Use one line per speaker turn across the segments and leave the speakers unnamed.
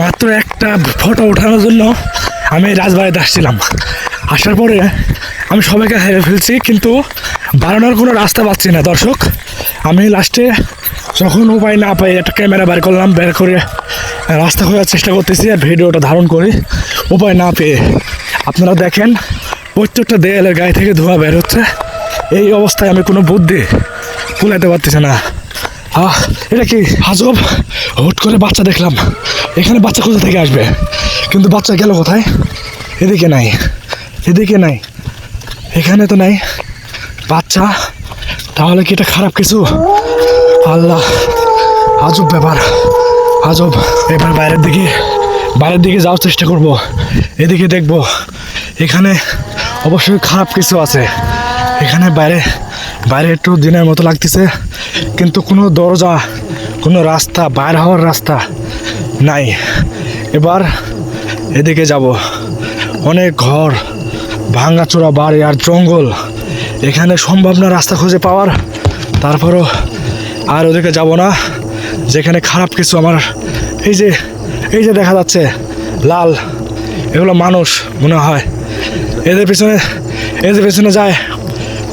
মাত্র একটা ফটো ওঠানোর জন্য আমি রাজবাড়িতে আসছিলাম। আসার পরে আমি সবাইকে হেরে ফেলছি, কিন্তু বাড়ানোর কোনো রাস্তা পাচ্ছি না, দর্শক। আমি লাস্টে যখন উপায় না পাই একটা ক্যামেরা বের করলাম, বের করে রাস্তা খোঁজার চেষ্টা করতেছি আর ভিডিওটা ধারণ করি। উপায় না পেয়ে আপনারা দেখেন, প্রত্যেকটা দেয়ালের গায়ে থেকে ধোঁয়া বের হচ্ছে। এই অবস্থায় আমি কোনো বুদ্ধি কুলাইতে পারতেছি না। আহ, এটা কি আজব? হুট করে বাচ্চা দেখলাম। এখানে বাচ্চা কোথা থেকে আসবে? কিন্তু বাচ্চা গেল কোথায়? এদিকে নাই এদিকে নাই, এখানে তো নাই। বাচ্চা, তাহলে কি এটা খারাপ কিছু? আল্লাহ, আজব ব্যাপার, আজব। এবার বাইরের দিকে বাইরের দিকে যাওয়ার চেষ্টা করব। এদিকে দেখব, এখানে অবশ্যই খারাপ কিছু আছে। এখানে বাইরে বাইরে একটু দিনের মতো লাগতেছে, কিন্তু কোনো দরজা, কোনো রাস্তা, বাইর হওয়ার রাস্তা নাই। এবার এদিকে যাব। অনেক ঘর, ভাঙাচোরা বাড়ি আর জঙ্গল। এখানে সম্ভব না রাস্তা খুঁজে পাওয়ার। তারপরও আর ওদিকে যাব না। যেখানে খারাপ কিছু আমার এই যে এই যে দেখা যাচ্ছে, লাল। এগুলো মানুষ, মনে হয়। এদের পিছনে এদের পিছনে যায়।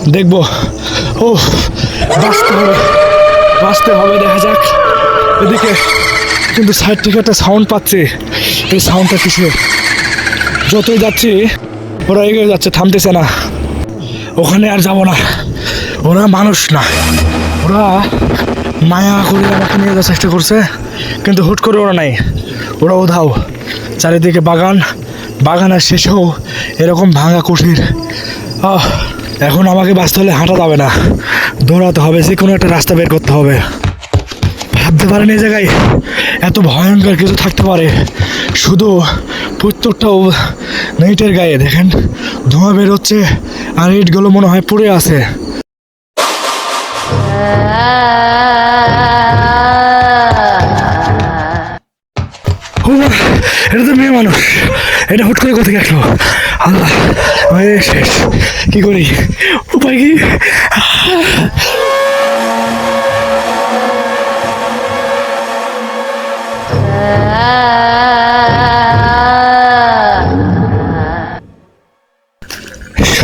দেখব। ও বাঁচতে হবে। বাঁচতে হবে, দেখা যাক। এদিকে কিন্তু সাইড থেকে একটা সাউন্ড পাচ্ছি। এই সাউন্ডটা কিসের? যতই যাচ্ছি, ওরা এগিয়ে যাচ্ছে, থামতেছে না। ওখানে আর যাব না। ওরা মানুষ না। ওরা মায়া করে আমাকে নিয়ে যাওয়ার চেষ্টা করছে, কিন্তু হুট করে ওরা নাই। ওরা উধাও। চারিদিকে বাগান। বাগানের শেষেও এরকম ভাঙা কুঠির। এখন আমাকে বাঁচতে হলে হাঁটা যাবে না। দৌড়াতে হবে যে কোনো একটা রাস্তা বের করতে হবে। ভাবতে পারেন এই জায়গায়। এত ভয়ঙ্কর কিছু থাকতে পারে। শুধু প্রত্যেকটা নেটের গায়ে, দেখেন? ধোঁয়া বেরোচ্ছে আর ইটগুলো মনে হয় পড়ে আছে। এটা তো মেয়ে মানুষ। এটা হুট করে কোথায় আসলো আল্লাহ শেষ। কি করি? উপায় কি?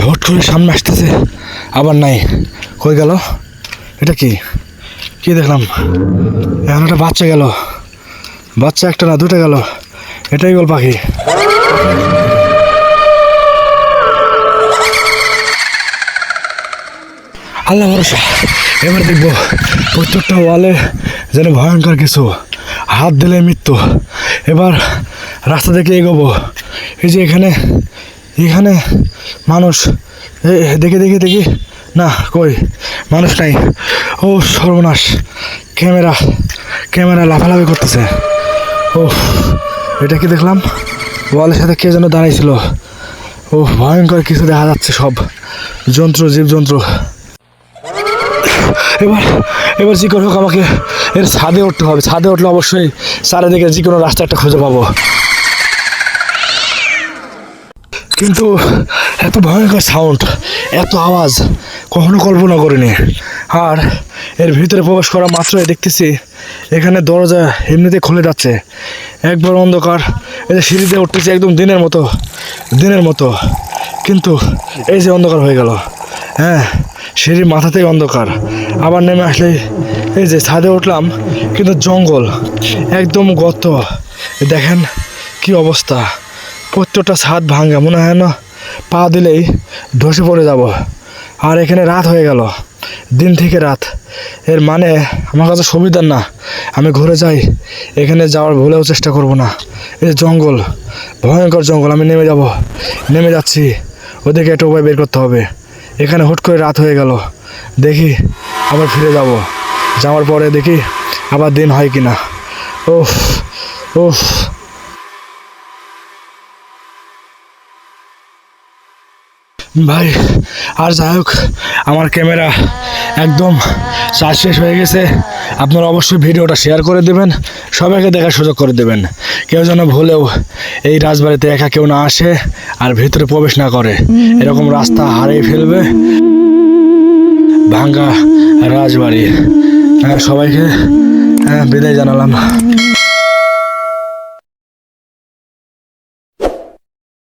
হুট করে সামনে আসতেছে, আবার নাই। কই গেল? এটা কি? কি দেখলাম? এখন একটা বাচ্চা গেল। বাচ্চা একটা না, দুটো গেল। এটাই গল পাখি। আল্লাহ ভরসা। এবার দেখব প্রত্যেকটা ওয়ালে যেন ভয়ঙ্কর কিছু। হাত দিলে মৃত্যু। এবার রাস্তা থেকে এগোবো। এই যে এখানে এখানে মানুষ। দেখে দেখে, দেখি। না, কই? মানুষ নাই। ও সর্বনাশ। ক্যামেরা ক্যামেরা লাফালাফি করতেছে। ও এটা কি দেখলাম? ওয়ালের সাথে কে যেন দাঁড়াইছিল। ও ভয়ঙ্কর কিছু দেখা যাচ্ছে সব। যন্ত্র জীবজন্তু এবার এবার কোনো হোক আমাকে? এর ছাদে উঠতে হবে। ছাদে উঠলে অবশ্যই চারিদিকে যে কোনো রাস্তা একটা খুঁজে পাবো। কিন্তু এত ভয়ঙ্কর সাউন্ড এত আওয়াজ, কখনো কল্পনা করিনি। আর এর ভিতরে প্রবেশ করা মাত্রই দেখতেছি, এখানে দরজা এমনিতে খুলে যাচ্ছে। একবার অন্ধকার, এই যে সিঁড়িতে উঠতেছে একদম দিনের মতো দিনের মতো। কিন্তু এই যে অন্ধকার হয়ে গেল। হ্যাঁ সিঁড়ির মাথাতেই অন্ধকার। আবার নেমে আসলে এই যে ছাদে উঠলাম, কিন্তু জঙ্গল, একদম গত দেখেন কি অবস্থা। প্রত্যেকটা ছাদ ভাঙা, মনে হয় না পা দিলেই ধসে পড়ে যাব। আর এখানে রাত হয়ে গেল, দিন থেকে রাত। এর মানে আমার কাছে সুবিধার না, আমি ঘুরে যাই। এখানে যাওয়ার ভুলেও চেষ্টা করব না। এই জঙ্গল, ভয়ঙ্কর জঙ্গল, আমি নেমে যাব। নেমে যাচ্ছি ওদেরকে একটা উপায় বের করতে হবে। এখানে হুট করে রাত হয়ে গেল, দেখি আবার ফিরে যাব। যাওয়ার পরে দেখি আবার দিন হয় কি না ওফ ওফ ভাই, আর যাই হোক, আমার ক্যামেরা একদম চার্জ শেষ হয়ে গেছে। আপনারা অবশ্যই ভিডিওটা শেয়ার করে দেবেন, সবাইকে দেখার সুযোগ করে দেবেন। কেউ যেন ভুলেও এই রাজবাড়িতে একা কেউ না আসে আর ভিতরে প্রবেশ না করে। এরকম রাস্তা হারিয়ে ফেলবে ভাঙ্গা রাজবাড়ি। সবাইকে হ্যাঁ, বিদায় জানালাম।